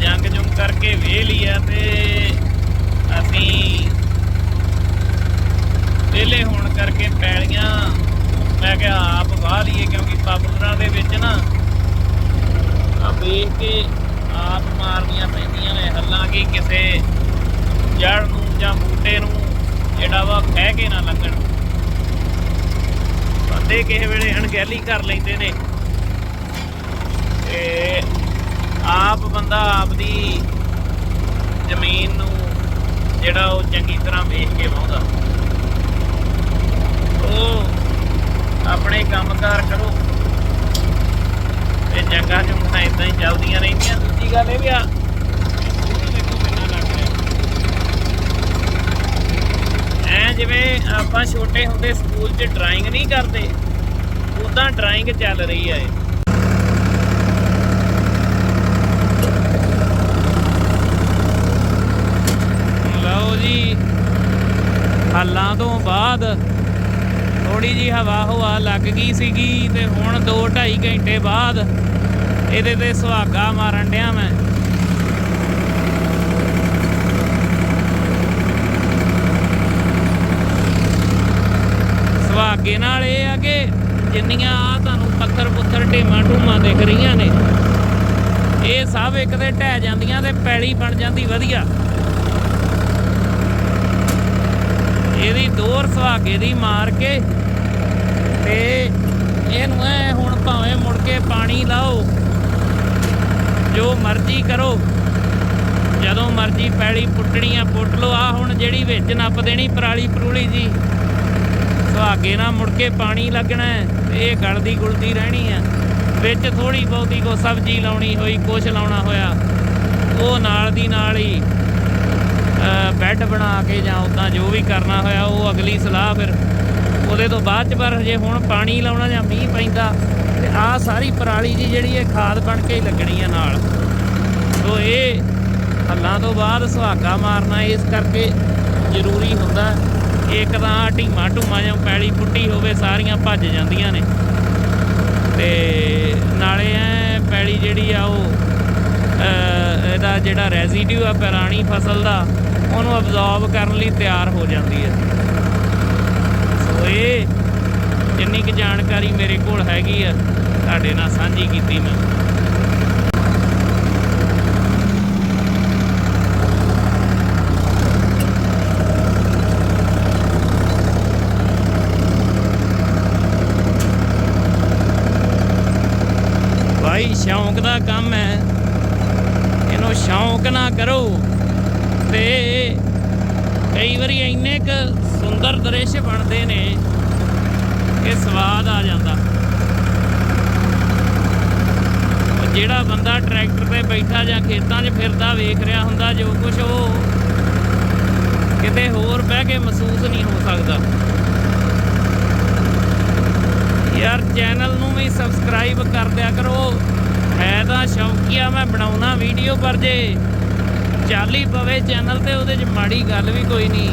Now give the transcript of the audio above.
ਜੰਗ ਜੁੰਗ ਕਰਕੇ ਵੇਲ ਹੀ ਆ ਤੇ ਅਸੀਂ ਵੇਲੇ ਹੋਣ ਕਰਕੇ ਪੈਲੀਆਂ ਮੈਂ ਕਿਹਾ ਆਪ ਵਾਹ ਲਈਏ ਕਿਉਂਕਿ ਪਾਪੂਲਰਾਂ ਦੇ ਵਿੱਚ ਨਾ ਆ ਵੇਖ ਕੇ ਆਪ ਮਾਰਨੀਆਂ ਪੈਂਦੀਆਂ ਨੇ। ਹਾਲਾਂਕਿ ਕਿਸੇ ਜੜ ਨੂੰ ਜਾਂ ਬੂਟੇ ਨੂੰ ਜਿਹੜਾ ਵਾ ਖਹਿ ਕੇ ਨਾ ਲੱਗਣ ਬੰਦੇ ਕਿਸੇ ਵੇਲੇ ਅਣਗਹਿਲੀ ਕਰ ਲੈਂਦੇ ਨੇ। ਬੰਦਾ ਆਪਦੀ ਜ਼ਮੀਨ ਨੂੰ ਜਿਹੜਾ ਉਹ ਚੰਗੀ ਤਰ੍ਹਾਂ ਵੇਖ ਕੇ ਵਾਹੁੰਦਾ। ਉਹ ਆਪਣੇ ਕੰਮਕਾਰ ਕਰੋ। ਤੇ ਜੰਗਾਂ ਜੁੰਗਾਂ ਇਦਾਂ ਹੀ ਚੱਲਦੀਆਂ ਰਹਿੰਦੀਆਂ। ਦੂਜੀ ਗੱਲ ਇਹ ਵੀ ਆ, ਐ ਜਿਵੇਂ ਆਪਾਂ ਛੋਟੇ ਹੁੰਦੇ ਸਕੂਲ 'ਚ ਡਰਾਇੰਗ ਨਹੀਂ ਕਰਦੇ ਉਦਾਂ ਡਰਾਇੰਗ ਚੱਲ ਰਹੀ ਆ ਇਹ ਲਓ ਜੀ ਹਾਲਾਂ ਤੋਂ ਬਾਅਦ ਥੋੜੀ ਜੀ ਹਵਾ ਹਵਾ ਲੱਗ ਗਈ ਸੀਗੀ ਤੇ ਹੁਣ 2 2.5 ਘੰਟੇ ਬਾਅਦ ਇਹਦੇ ਤੇ ਸੁਹਾਗਾ ਮਾਰਨ ਡਿਆ ਮੈਂ। ਸੁਹਾਗੇ ਨਾਲ ਇਹ ਆ ਕਿ ਜਿੰਨੀਆਂ ਆ ਤੁਹਾਨੂੰ ਪੱਥਰ ਪੁੱਥਰ ਢੇਮਾਂ ਢੂਮਾਂ ਦਿਖ ਰਹੀਆਂ ਨੇ, ਇਹ ਸਭ ਇੱਕ ਤੇ ਢਹਿ ਜਾਂਦੀਆਂ ਤੇ ਪੈਲੀ ਬਣ ਜਾਂਦੀ ਵਧੀਆ। ਇਹਦੀ ਸੁਹਾਗੇ ਦੀ ਮਾਰ ਕੇ ਤੇ ਇਹਨੂੰ ਐ ਹੁਣ ਭਾਵੇਂ ਮੁੜ ਕੇ ਪਾਣੀ ਲਾਓ, ਜੋ ਮਰਜ਼ੀ ਕਰੋ, ਜਦੋਂ ਮਰਜ਼ੀ ਪੈਲੀ ਪੁੱਟਣੀ ਪੁੱਟਣੀਆਂ ਪੁੱਟ ਲਓ। ਆ ਹੁਣ ਜਿਹੜੀ ਵਿੱਚ ਨੱਪ ਦੇਣੀ ਪਰਾਲੀ ਪਰੂਲੀ ਜੀ, ਸੁਹਾਗੇ ਨਾਲ ਮੁੜ ਕੇ ਪਾਣੀ ਲੱਗਣਾ ਇਹ ਗਲਦੀ ਗੁਲਦੀ ਰਹਿਣੀ ਆ ਵਿੱਚ ਥੋੜੀ ਬਹੁਤੀ ਕੋ ਸਬਜ਼ੀ ਲਾਉਣੀ ਹੋਈ, ਕੁਛ ਲਾਉਣਾ ਹੋਇਆ, ਉਹ ਨਾਲ ਦੀ ਨਾਲ ਹੀ ਅ, ਬਣਾ ਕੇ ਜਾਂ ਉਦਾਂ ਜੋ ਵੀ ਕਰਨਾ ਹੋਇਆ ਉਹ ਅਗਲੀ ਸਲਾਹ ਫਿਰ ਉਹਦੇ ਤੋਂ ਬਾਅਦ ਚ ਪਰ ਜੇ ਹੁਣ ਪਾਣੀ ਲਾਉਣਾ ਜਾਂ ਮੀਂਹ ਪੈਂਦਾ ਤੇ ਆਹ ਸਾਰੀ ਪਰਾਲੀ ਜੀ ਜਿਹੜੀ ਇਹ ਖਾਦ ਬਣ ਕੇ ਹੀ ਲੱਗਣੀ ਆ ਨਾਲ। ਸੋ ਇਹ ਹੱਲਾਂ ਤੋਂ ਬਾਅਦ ਸੁਹਾਗਾ ਮਾਰਨਾ ਇਸ ਕਰਕੇ ਜ਼ਰੂਰੀ ਹੁੰਦਾ ਇੱਕ ਤਾਂ ਢੀਮਾ ਢੂਮਾ ਜਾਂ ਪੈਲੀ ਪੁੱਟੀ ਹੋਵੇ ਸਾਰੀਆਂ ਭੱਜ ਜਾਂਦੀਆਂ ਨੇ। ਤੇ ਨਾਲੇ ਐ ਪੈਲੀ ਜਿਹੜੀ ਆ ਉਹ ਇਹਦਾ ਜਿਹੜਾ ਰੈਜ਼ੀਡਿਊ ਆ ਪੁਰਾਣੀ ਫਸਲ ਦਾ, ਉਹਨੂੰ ਅਬਜ਼ੌਰਬ ਕਰਨ ਲਈ ਤਿਆਰ ਹੋ ਜਾਂਦੀ ਹੈ। ਸੋ ਇਹ ਜਿੰਨੀ ਕੁ ਜਾਣਕਾਰੀ ਮੇਰੇ ਕੋਲ ਹੈਗੀ ਆ, ਤੁਹਾਡੇ ਨਾਲ ਸਾਂਝੀ ਕੀਤੀ ਮੈਂ। ਭਾਈ ਸ਼ੌਂਕ ਦਾ ਕੰਮ ਹੈ। ਇਹਨੂੰ ਸ਼ੌਂਕ ਨਾ ਕਰੋ। ਤੇ ਕਈ ਵਾਰੀ ਇੰਨੇ ਕ ਸੁੰਦਰ ਦ੍ਰਿਸ਼ ਬਣਦੇ ਨੇ ਕਿ ਸਵਾਦ ਆ ਜਾਂਦਾ। ਜਿਹੜਾ ਬੰਦਾ ਟਰੈਕਟਰ ਤੇ ਬੈਠਾ ਜਾਂ ਖੇਤਾਂ 'ਚ ਫਿਰਦਾ ਵੇਖ ਰਿਹਾ ਹੁੰਦਾ, ਜੋ ਕੁਝ ਉਹ ਕਿਤੇ ਹੋਰ ਬਹਿ ਕੇ ਮਹਿਸੂਸ ਨਹੀਂ ਹੋ ਸਕਦਾ। ਯਾਰ, ਚੈਨਲ ਨੂੰ ਵੀ ਸਬਸਕ੍ਰਾਈਬ ਕਰ ਦਿਆ ਕਰੋ। ਮੈਂ ਤਾਂ ਸ਼ੌਕੀਆ ਮੈਂ ਬਣਾਉਣਾ ਵੀਡੀਓ ਪਰ ਜੇ ਚਾਲੀ ਪਵੇ ਚੈਨਲ ਤੇ, ਉਹਦੇ 'ਚ ਮਾੜੀ ਗੱਲ ਵੀ ਕੋਈ ਨਹੀਂ।